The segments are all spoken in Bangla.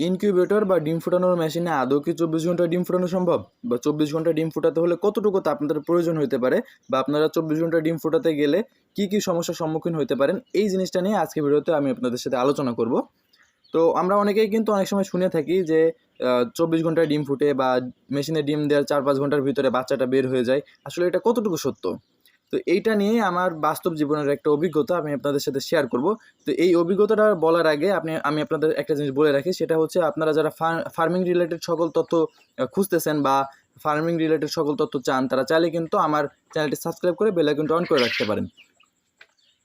ইনকিউবেটর বা ডিম ফোটানোর মেশিনে আদৌ কি চব্বিশ ঘণ্টা ডিম ফোটানো সম্ভব? বা চব্বিশ ঘণ্টা ডিম ফোটাতে হলে কতটুকু আপনাদের প্রয়োজন হতে পারে? বা আপনারা চব্বিশ ঘণ্টা ডিম ফোটাতে গেলে কি কি সমস্যার সম্মুখীন হতে পারেন? এই জিনিসটা নিয়ে আজকে ভিডিওতে আমি আপনাদের সাথে আলোচনা করব। তো আমরা অনেকেই কিন্তু অনেক সময় শুনে থাকি যে চব্বিশ ঘন্টায় ডিম ফুটে বা মেশিনে ডিম দেওয়ার চার পাঁচ ঘণ্টার ভিতরে বাচ্চাটা বের হয়ে যায়। আসলে এটা কতটুকু সত্য? তো এইটা নিয়ে আমার বাস্তব জীবনের একটা অভিজ্ঞতা আমি আপনাদের সাথে শেয়ার করব। তো এই অভিজ্ঞতাটা বলার আগে আপনি, আমি আপনাদের একটা জিনিস বলে রাখি, সেটা হচ্ছে আপনারা যারা ফার্মিং রিলেটেড সকল তথ্য খুঁজতেছেন বা ফার্মিং রিলেটেড সকল তথ্য চান, তারা চাইলে কিন্তু আমার চ্যানেলটি সাবস্ক্রাইব করে বেল আইকনটা অন করে রাখতে পারেন।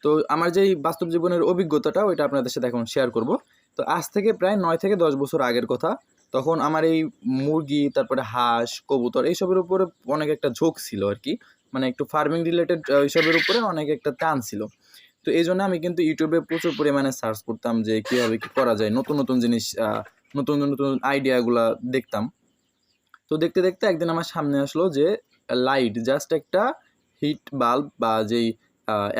তো আমার যেই বাস্তব জীবনের অভিজ্ঞতাটা ওইটা আপনাদের সাথে এখন শেয়ার করব। তো আজ থেকে প্রায় নয় থেকে দশ বছর আগের কথা, তখন আমার এই মুরগি, তারপরে হাঁস, কবুতর, এইসবের উপরে অনেক একটা ঝোঁক ছিল আর কি। মানে একটু ফার্মিং রিলেটেড এইসবের উপরে অনেক একটা টান ছিল। তো এই জন্য আমি কিন্তু ইউটিউবে প্রচুর পরিমাণে সার্চ করতাম যে কীভাবে কী করা যায়, নতুন নতুন জিনিস নতুন নতুন আইডিয়াগুলা দেখতাম। তো দেখতে দেখতে একদিন আমার সামনে আসলো যে লাইট জাস্ট একটা হিট বাল্ব বা যেই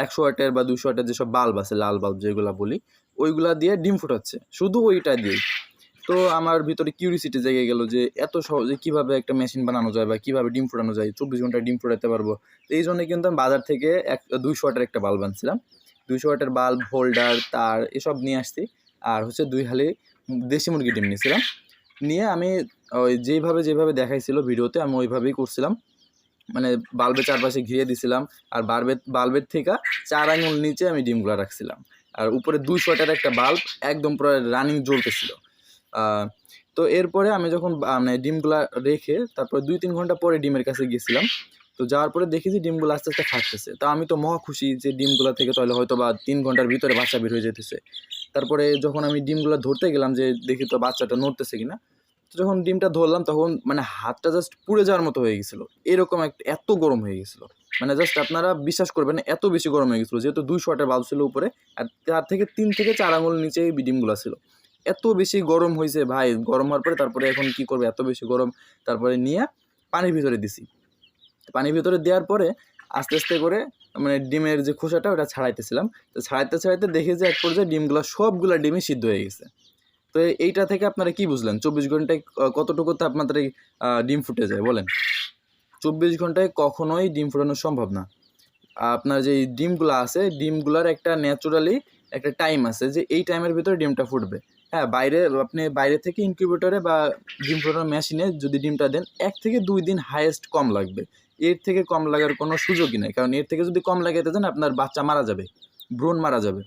একশো ওয়াটের বা দুশো ওয়াটের যেসব বাল্ব আছে, লাল বাল্ব যেগুলো বলি, ওইগুলা দিয়ে ডিম ফুটাচ্ছে। শুধু ওইটা দিয়েই। তো আমার ভিতরে কিউরিসিটি জেগে গেল যে এত সহজে কীভাবে একটা মেশিন বানানো যায় বা কীভাবে ডিম ফোটানো যায়? চব্বিশ ঘন্টায় ডিম ফোটাতে পারব? তো এই জন্য কিন্তু আমি বাজার থেকে এক দুইশো ওয়াটের একটা বাল্ব আনছিলাম। দুইশো ওয়াটের বাল্ব হোল্ডার তার এসব নিয়ে আসছি। আর হচ্ছে দুই হালি দেশি মুরগি ডিম নিয়েছিলাম। নিয়ে আমি ওই যেভাবে যেভাবে দেখাইছিল ভিডিওতে আমি ওইভাবেই করছিলাম। মানে বাল্বের চারপাশে ঘিরে দিছিলাম। আর বাল্বের বাল্বের থেকে চার আঙুল নিচে আমি ডিমগুলো রাখছিলাম। আর উপরে দুই শটের একটা বাল্ব একদম পুরো রানিং জ্বলতেছিল। তো এরপরে আমি যখন মানে ডিমগুলা রেখে তারপরে দুই তিন ঘণ্টা পরে ডিমের কাছে গেছিলাম, তো যাওয়ার পরে দেখি যে ডিমগুলো আস্তে আস্তে ফাটতেছে। তো আমি তো মহা খুশি যে ডিমগুলো থেকে তাহলে হয়তো বা তিন ঘণ্টার ভিতরে বাচ্চা বের হয়ে যেতেছে। তারপরে যখন আমি ডিমগুলো ধরতে গেলাম যে দেখি তো বাচ্চাটা নড়তেছে কিনা, তো যখন ডিমটা ধরলাম তখন মানে হাতটা জাস্ট পুড়ে যাওয়ার মতো হয়ে গেছিল। এরকম একটা এত গরম হয়ে গেছিল। মানে জাস্ট আপনারা বিশ্বাস করবেন এত বেশি গরম হয়ে গেছিল। যেহেতু দুইশো ওয়াটের বাল্ব ছিল উপরে, আর তার থেকে তিন থেকে চার আঙুল নিচে এই ডিমগুলো ছিল। এত বেশি গরম হয়েছে ভাই। গরম হওয়ার পরে তারপরে এখন কি করবে? এত বেশি গরম। তারপরে নিয়ে পানির ভিতরে দিছি। পানির ভিতরে দেওয়ার পরে আস্তে আস্তে করে মানে ডিমের যে খোসাটা, ওটা ছাড়াইতেছিলাম। তো ছাড়াইতে ছাড়াইতে দেখি যে এক পর্যায়ে ডিমগুলো, সবগুলো ডিমই সিদ্ধ হয়ে গেছে। তো এইটা থেকে আপনারা কি বুঝলেন? চব্বিশ ঘন্টায় কতটুকু তাপমাত্রায় ডিম ফুটে যায় বলেন? চব্বিশ ঘন্টায় কখনোই ডিম ফুটানো সম্ভব না। আপনার যে ডিমগুলো আছে, ডিমগুলোর একটা ন্যাচুরালি একটা টাইম আছে যে এই টাইমের ভিতরে ডিমটা ফুটবে। হ্যাঁ বাইরে, আপনি বাইরে থেকে ইনকিউবেটরে বা ডিম ফোটানোর মেশিনে যদি ডিমটা দেন, এক থেকে দুই দিন হাইয়েস্ট কম লাগবে। এর থেকে কম লাগার কোনো সুযোগই নেই, কারণ এর থেকে যদি কম লাগাইতে দেন আপনার বাচ্চা মারা যাবে ভ্রূণ মারা যাবে।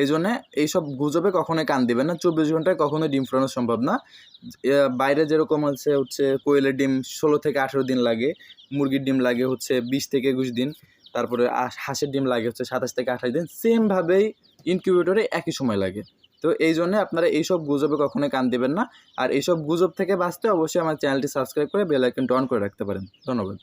এই জন্যে এইসব গুজবে কখনোই কান দিবেন না, চব্বিশ ঘন্টায় কখনোই ডিম ফোটানো সম্ভব না। বাইরে যেরকম আছে হচ্ছে কোয়েলের ডিম ষোলো থেকে আঠেরো দিন লাগে, মুরগির ডিম লাগে হচ্ছে বিশ থেকে একুশ দিন, তারপরে হাঁসের ডিম লাগে হচ্ছে সাতাশ থেকে আঠাশ দিন সেমভাবেই ইনকিউবেটরে একই সময় লাগে। তো এই জন্য আপনারা এইসব গুজবে কখনোই কান দেবেন না। আর এইসব গুজব থেকে বাঁচতে অবশ্যই আমার চ্যানেলটি সাবস্ক্রাইব করে বেল আইকনটা অন করে রাখতে পারেন। ধন্যবাদ।